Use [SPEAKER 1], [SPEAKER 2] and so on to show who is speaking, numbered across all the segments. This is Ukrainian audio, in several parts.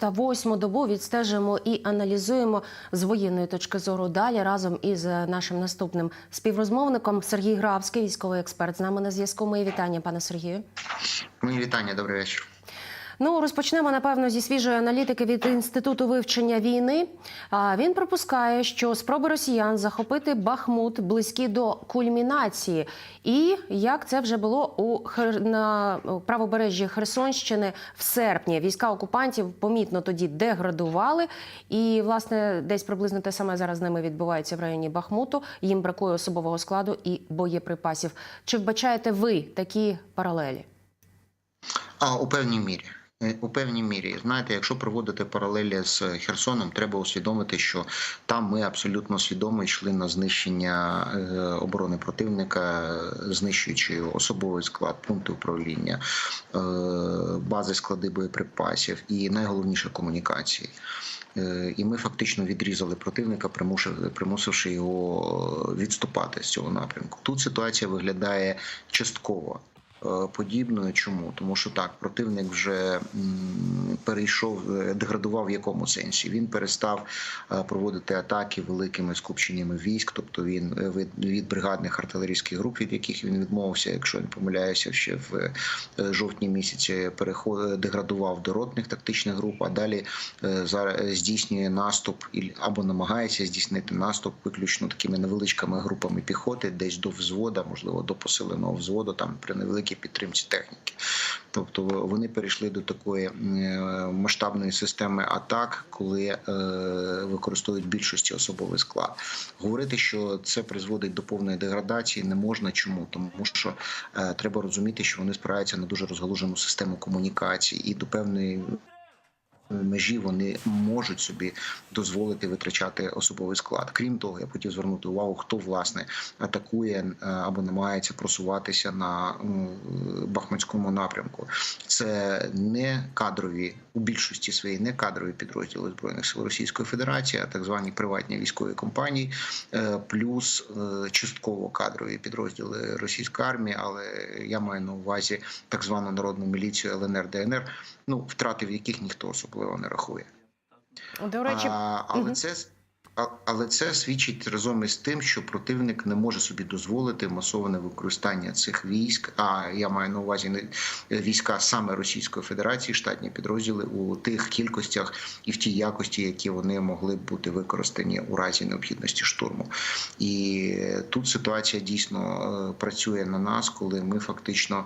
[SPEAKER 1] Та восьму добу відстежуємо і аналізуємо з воєнної точки зору далі разом із е, нашим наступним співрозмовником Сергій Гравський, військовий експерт. З нами на зв'язку. Мої вітання, пане Сергію.
[SPEAKER 2] Мої вітання, добрий вечір.
[SPEAKER 1] Ну розпочнемо напевно зі свіжої аналітики від інституту вивчення війни. А він припускає, що спроби росіян захопити Бахмут близькі до кульмінації, і як це вже було у на правобережжі Херсонщини в серпні. Війська окупантів помітно тоді деградували, і власне десь приблизно те саме зараз з ними відбувається в районі Бахмуту. Їм бракує особового складу і боєприпасів. Чи вбачаєте ви такі паралелі?
[SPEAKER 2] А у певній мірі. Е, У певній мірі, знаєте, якщо проводити паралелі з Херсоном, треба усвідомити, що там ми абсолютно свідомо йшли на знищення е, оборони противника, знищуючи особовий склад, пункти управління, е, бази склади боєприпасів і найголовніше комунікації. І ми фактично відрізали противника, примусив- примусивши його відступати з цього напрямку. Тут ситуація виглядає частково е, подібною. Чому? Тому що так, противник вже перейшов, е, деградував в якому сенсі. Він перестав е, проводити атаки великими скупченнями військ, тобто він від, від бригадних артилерійських груп, від яких він відмовився, якщо не помиляюся, ще в жовтні місяці переход деградував до ротних тактичних груп, а далі зараз здійснює наступ або намагається здійснити наступ виключно такими невеличкими групами піхоти, десь до взвода, можливо, до посиленого взводу, там при невеликій підтримці техніки. Тобто вони перейшли до такої е, масштабної системи атак, коли е, використовують більшості особовий склад. Говорити, що це призводить до повної деградації, не можна. Чому? Тому що е, треба розуміти, що вони спираються на дуже розгалужену систему комунікації і до певної. Межі вони можуть собі дозволити витрачати особовий склад. Крім того, я хотів звернути увагу, хто власне атакує е, або намагається просуватися на м, бахмутському напрямку. Це не кадрові у більшості своєї не кадрові підрозділи збройних сил Російської Федерації, а так звані приватні військові компанії, е, плюс е, частково кадрові підрозділи російської армії, але я маю на увазі так звану народну міліцію ЛНР ДНР, ну втрати в яких ніхто особливо не рахує.
[SPEAKER 1] До речі,
[SPEAKER 2] А, але
[SPEAKER 1] угу.
[SPEAKER 2] це але це свідчить разом із тим, що противник не може собі дозволити масоване використання цих військ. А я маю на увазі не війська саме Російської Федерації, штатні підрозділи у тих кількостях і в тій якості, які вони могли б бути використані у разі необхідності штурму. І тут ситуація дійсно е, працює на нас, коли ми фактично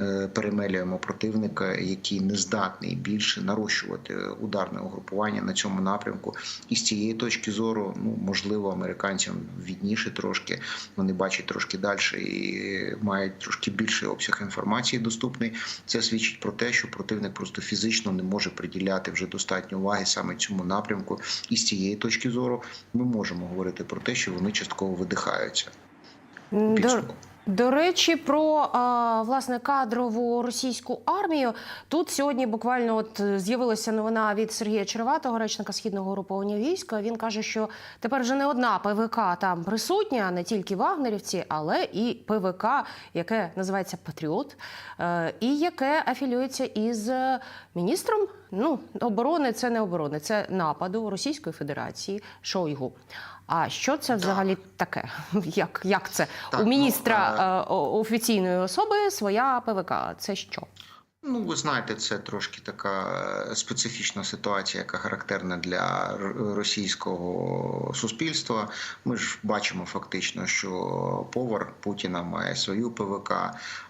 [SPEAKER 2] е, перемелюємо противника, який не здатний більше нарощувати ударне угрупування на цьому напрямку. І з цієї точки зору, ну можливо, американцям відніше трошки. Вони бачать трошки далі і мають трошки більший обсяг інформації доступний. Це свідчить про те, що противник просто фізично не може приділяти вже достатньо уваги саме цьому напрямку. І з цієї точки зору ми можемо говорити про те, що вони частково видихаються. підсумку.
[SPEAKER 1] До речі, про власне кадрову російську армію тут сьогодні буквально от е, з'явилася новина від Сергія Череватого, речника східного угруповання війська. Він каже, що тепер вже не одна ПВК там присутня, не тільки вагнерівці, але і ПВК, яке називається Патріот, е, і яке афілюється із е, міністром. Ну, оборони це не оборони, це нападу Російської Федерації Шойгу. А що це взагалі таке? Як, як це?
[SPEAKER 2] Так,
[SPEAKER 1] У
[SPEAKER 2] ну,
[SPEAKER 1] міністра
[SPEAKER 2] ну,
[SPEAKER 1] е, офіційної особи своя ПВК. Це що?
[SPEAKER 2] Ну, ви знаєте, це трошки така е, специфічна ситуація, яка характерна для російського суспільства. Ми ж бачимо фактично, що повар Путіна має свою ПВК.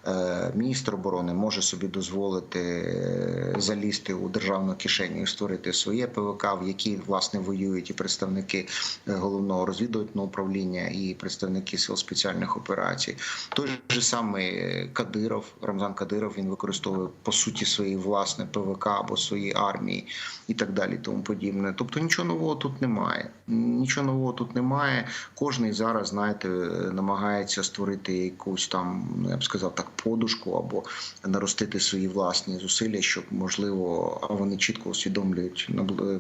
[SPEAKER 2] Е, Міністр оборони може собі дозволити е, залізти у державну кишеню і створити своє ПВК, в якій власне воюють і представники головного розвідувального управління, і представники сил спеціальних операцій. Той же самий Кадиров, Рамзан Кадиров, він використовує по суті свої власне ПВК або свої армії і так далі, тому подібне. Тобто нічого нового тут немає. Нічого нового тут немає. Кожний зараз, знаєте, намагається створити якусь там, ну я б сказав, так подушку або наростити свої власні зусилля, щоб можливо, а вони чітко усвідомлюють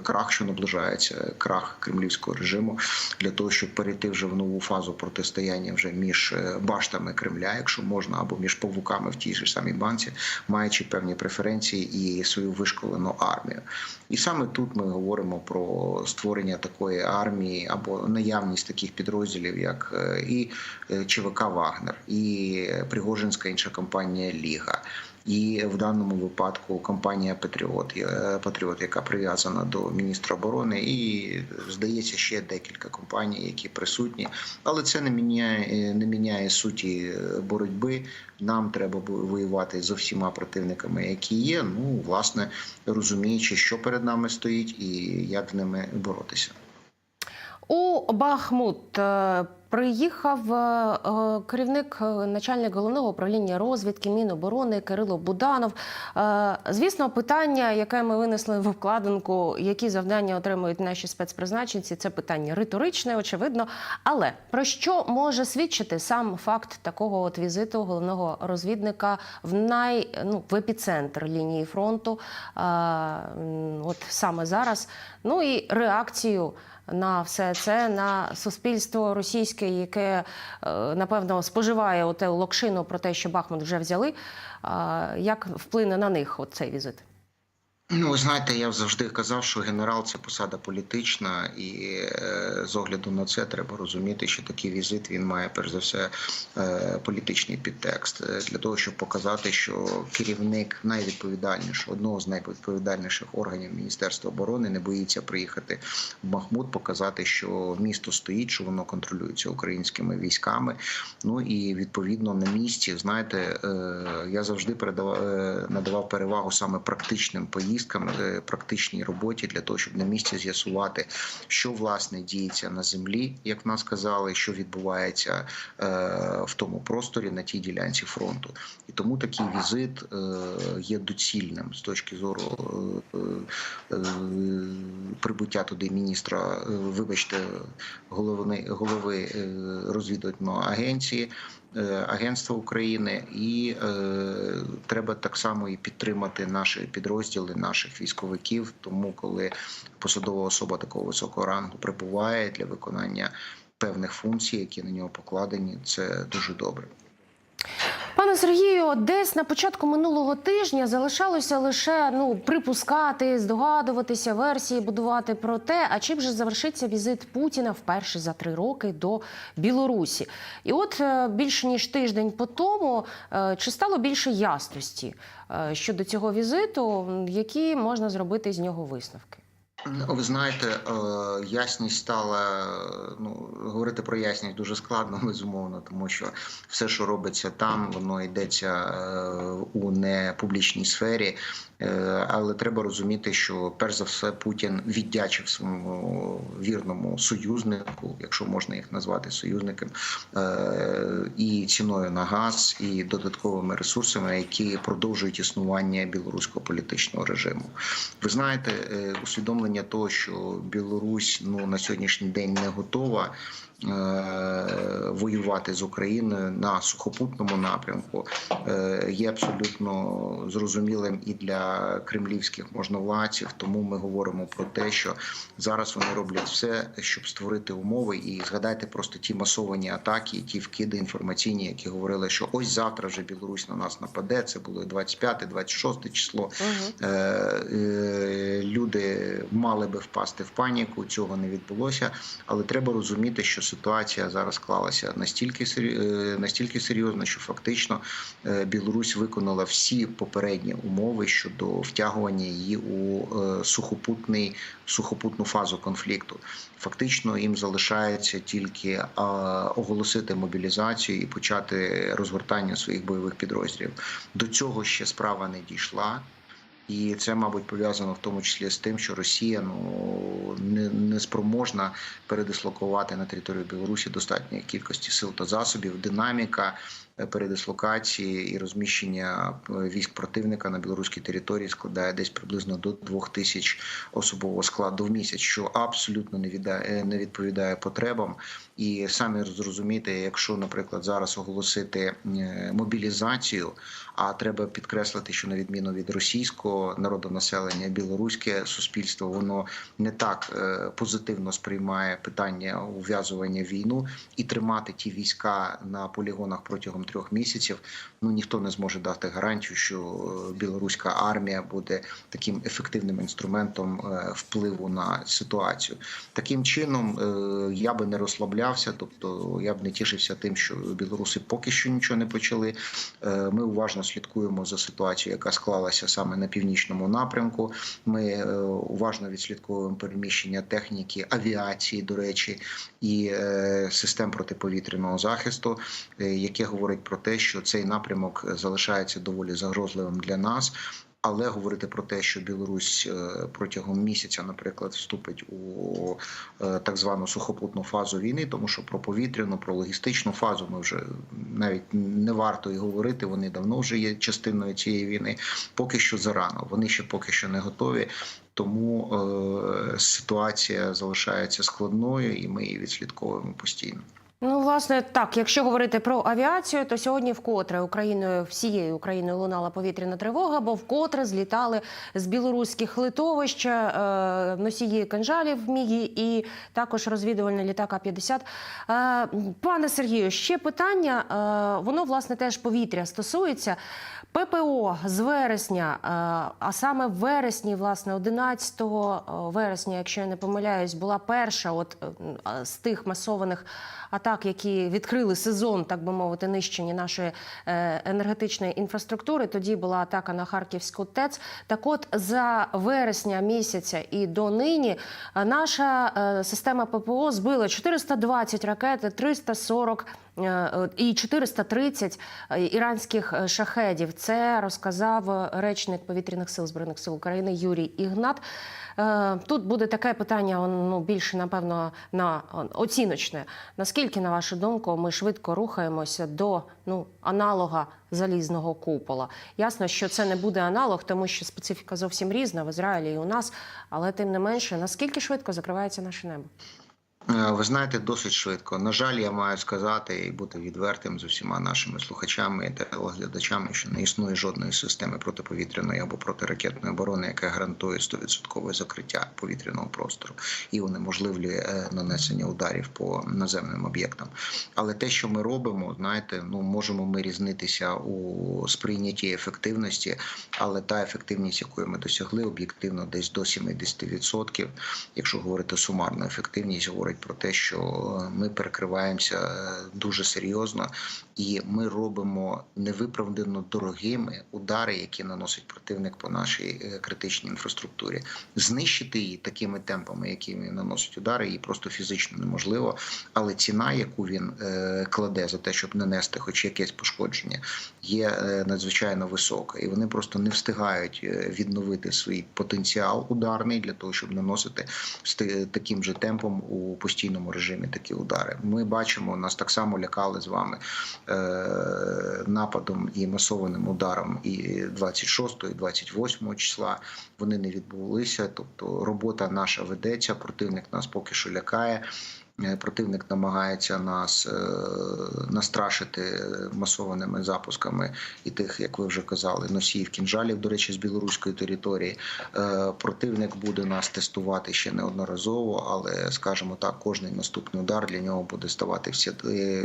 [SPEAKER 2] крах, що наближається, крах кремлівського режиму, для того, щоб перейти вже в нову фазу протистояння вже між е, баштами Кремля, якщо можна, або між павуками в тій же самій банці, маючи певні преференції і свою вишколену армію. І саме тут ми говоримо про створення такої армії або наявність таких підрозділів, як е, і е, ЧВК Вагнер, і Пригожинська інша компанія Ліга. І в даному випадку компанія Патріот, е, Патріот, яка прив'язана до міністра оборони, і здається, ще декілька компаній, які присутні, але це не міняє не міняє суті е, боротьби. Нам треба воювати з усіма противниками, які є. Ну власне розуміючи, що перед нами стоїть, і як з ними боротися.
[SPEAKER 1] У Бахмут е, приїхав е, е, керівник, е, начальник головного управління розвідки Міноборони Кирило Буданов. Звісно, питання, яке ми винесли в вкладинку, які завдання отримують наші спецпризначенці, це питання риторичне, очевидно. Але про що може свідчити сам факт такого от візиту головного розвідника в най ну в епіцентр лінії фронту, от саме зараз. Ну і реакцію на все це на суспільство російське, яке е, напевно споживає оте локшину про те, що Бахмут вже взяли. Як вплине на них цей візит?
[SPEAKER 2] Ну, ви знаєте, я завжди казав, що генерал це посада політична, і е, з огляду на це треба розуміти, що такий візит він має перш за все е, політичний підтекст Е, для того, щоб показати, що керівник найвідповідальнішого одного з найвідповідальніших органів Міністерства оборони не боїться приїхати в Бахмут, показати, що місто стоїть, що воно контролюється українськими військами. Ну і відповідно на місці, знаєте, я завжди передавав надавав перевагу саме практичним поїздкам, е, практичній роботі для того, щоб на місці з'ясувати, що власне діється на землі, як нас сказали, що відбувається е, в тому просторі на тій ділянці фронту. І тому такий візит е, є доцільним з точки зору прибуття туди міністра, вибачте, голови, голови розвідувальної агенції. Е, Агентства України, і е, треба так само і підтримати наші підрозділи, наших військовиків. Тому, коли посадова особа такого високого рангу прибуває для виконання певних функцій, які на нього покладені, це дуже добре.
[SPEAKER 1] Пане Сергію, десь на початку минулого тижня залишалося лише ну припускати, здогадуватися, версії будувати про те, а чим же завершиться візит Путіна вперше за три роки до Білорусі. І от е, більше ніж тиждень по тому, е, чи стало більше ясності е, щодо цього візиту, які можна зробити з нього висновки?
[SPEAKER 2] Ви знаєте, е, ясність стала ну говорити про ясність дуже складно, безумовно, тому що все, що робиться там, воно йдеться е, у непублічній сфері. Е, Але треба розуміти, що перш за все Путін віддячив своєму вірному союзнику, якщо можна їх назвати союзником, і ціною на газ, і додатковими ресурсами, які продовжують існування білоруського політичного режиму. Ви знаєте, усвідомлення того, що Білорусь ну на сьогоднішній день не готова. Е, Воювати з Україною на сухопутному напрямку е, є абсолютно зрозумілим і для кремлівських можновладців. Тому ми говоримо про те, що зараз вони роблять все, щоб створити умови. І згадайте просто ті масовані атаки, ті вкиди інформаційні, які говорили, що ось завтра вже Білорусь на нас нападе. Це було 25-26 число. Е, люди мали би впасти в паніку. Цього не відбулося, але треба розуміти, що ситуація зараз склалася настільки е, настільки серйозно, що фактично е, Білорусь виконала всі попередні умови щодо втягування її у е, сухопутний сухопутну фазу конфлікту. Фактично їм залишається тільки оголосити мобілізацію і почати розгортання своїх бойових підрозділів. До цього ще справа не дійшла. І це, мабуть, пов'язано в тому числі з тим, що Росія ну не, не спроможна передислокувати на територію Білорусі достатньої кількості сил та засобів. Динаміка передислокації і розміщення е, військ противника на білоруській території складає десь приблизно до двох тисяч особового складу в місяць, що абсолютно не не відповідає потребам. І самі зрозуміти, якщо, наприклад, зараз оголосити е, мобілізацію, а треба підкреслити, що на відміну від російського народонаселення, білоруське суспільство воно не так е, позитивно сприймає питання ув'язування війну і тримати ті війська на полігонах протягом трьох місяців. Ну ніхто не зможе дати гарантію, що е, білоруська армія буде таким ефективним інструментом е, впливу на ситуацію. Таким чином е, я би не розслаблявся, тобто я б не тішився тим, що білоруси поки що нічого не почали. Ми уважно слідкуємо за ситуацією, яка склалася саме на північному напрямку. Ми уважно відслідковуємо переміщення техніки, авіації, до речі, і систем протиповітряного захисту, яке говорить про те, що цей напрямок залишається доволі загрозливим для нас. Але говорити про те, що Білорусь е, протягом місяця, наприклад, вступить у е, так звану сухопутну фазу війни, тому що про повітряну, про логістичну фазу ми вже навіть не варто і говорити. Вони давно вже є частиною цієї війни. Поки що зарано. Вони ще поки що не готові. Тому е, ситуація залишається складною, і ми її відслідковуємо постійно.
[SPEAKER 1] Ну, власне, так, якщо говорити про авіацію, то сьогодні вкотре Україною всією Україною лунала повітряна тривога, бо вкотре злітали з білоруських литовищ е, носії канжалів Мігі і також розвідувальний літак А-50. Е, пане Сергію, ще питання. Е, воно власне теж повітря стосується. ППО з вересня, а саме в вересні, власне, 11 вересня, якщо я не помиляюсь, була перша от з тих масованих атак, які відкрили сезон, так би мовити, нищення нашої е, енергетичної інфраструктури. Тоді була атака на Харківську ТЕЦ. Так, от за вересня місяця і до нині е, наша е, система ППО збила 420 ракет, 340 е, і 430 іранських е, шахедів. Це розказав речник повітряних сил збройних сил України Юрій Ігнат. Е, Тут буде таке питання, ну більше напевно на оціночне. Наскільки, на вашу думку, ми швидко рухаємося до ну аналога залізного купола? Ясно, що це не буде аналог, тому що специфіка зовсім різна в Ізраїлі і у нас, але тим не менше, наскільки швидко закривається наше небо?
[SPEAKER 2] Е, Ви знаєте, досить швидко. На жаль, я маю сказати і бути відвертим з усіма нашими слухачами і телеглядачами, що не існує жодної системи протиповітряної або протиракетної оборони, яка гарантує 100% закриття повітряного простору і унеможливлює е, нанесення ударів по наземним об'єктам. Але те, що ми робимо, знаєте, ну можемо ми різнитися у сприйнятті ефективності, але та ефективність, якої ми досягли, об'єктивно десь до 70%, якщо говорити сумарно, ефективність говорить про те, що ми перекриваємося е, дуже серйозно, і ми робимо невиправдано дорогими удари, які наносить противник по нашій е, критичній інфраструктурі. Знищити її такими темпами, якими наносить удари, її просто фізично неможливо. Але ціна, яку він е, кладе за те, щоб нанести хоч якесь пошкодження, є надзвичайно висока, і вони просто не встигають відновити свій потенціал ударний для того, щоб наносити з таким же темпом у постійному режимі такі удари. Ми бачимо, нас так само лякали з вами е, нападом і масованим ударом і 26, і 28 числа. Вони не відбулися. Тобто робота наша ведеться. Противник нас поки що лякає. Е, Противник намагається нас е, настрашити масованими запусками і тих, як ви вже казали, носіїв кінжалів, до речі, з білоруської території. Е, Противник буде нас тестувати ще неодноразово, але скажімо так, кожний наступний удар для нього буде ставати все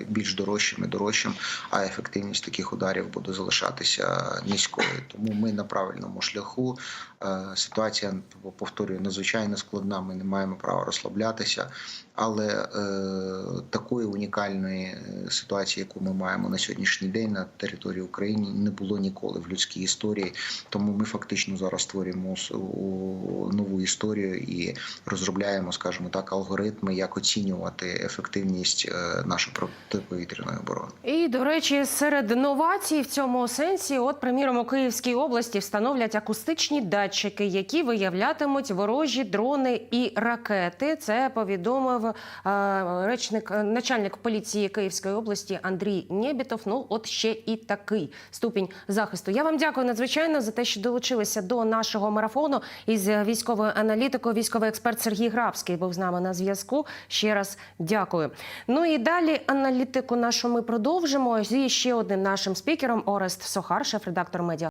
[SPEAKER 2] більш дорожчим і дорожчим, а ефективність таких ударів буде залишатися низькою. Тому ми на правильному шляху. Е, Ситуація повторюю надзвичайно складна. Ми не маємо права розслаблятися, але е, такої унікальної е, ситуації, яку ми маємо на сьогоднішній день на території України, не було ніколи в людській історії. Тому ми фактично зараз створюємо нову історію і розробляємо, скажімо так, алгоритми, як оцінювати ефективність е, нашої протиповітряної оборони.
[SPEAKER 1] І до речі, серед новацій в цьому сенсі, от приміром у Київській області встановлять акустичні датчики, які виявлятимуть ворожі дрони і ракети. Це повідомив е, речник е, начальник поліції Київської області Андрій Нєбітов. Ну, от ще і такий ступінь захисту. Я вам дякую надзвичайно за те, що долучилися до нашого марафону із військовою аналітикою. Військовий експерт Сергій Грабський був з нами на зв'язку. Ще раз дякую. Ну і далі аналітику нашу ми продовжимо зі ще одним нашим спікером Орест Сохар, шеф-редактор медіа.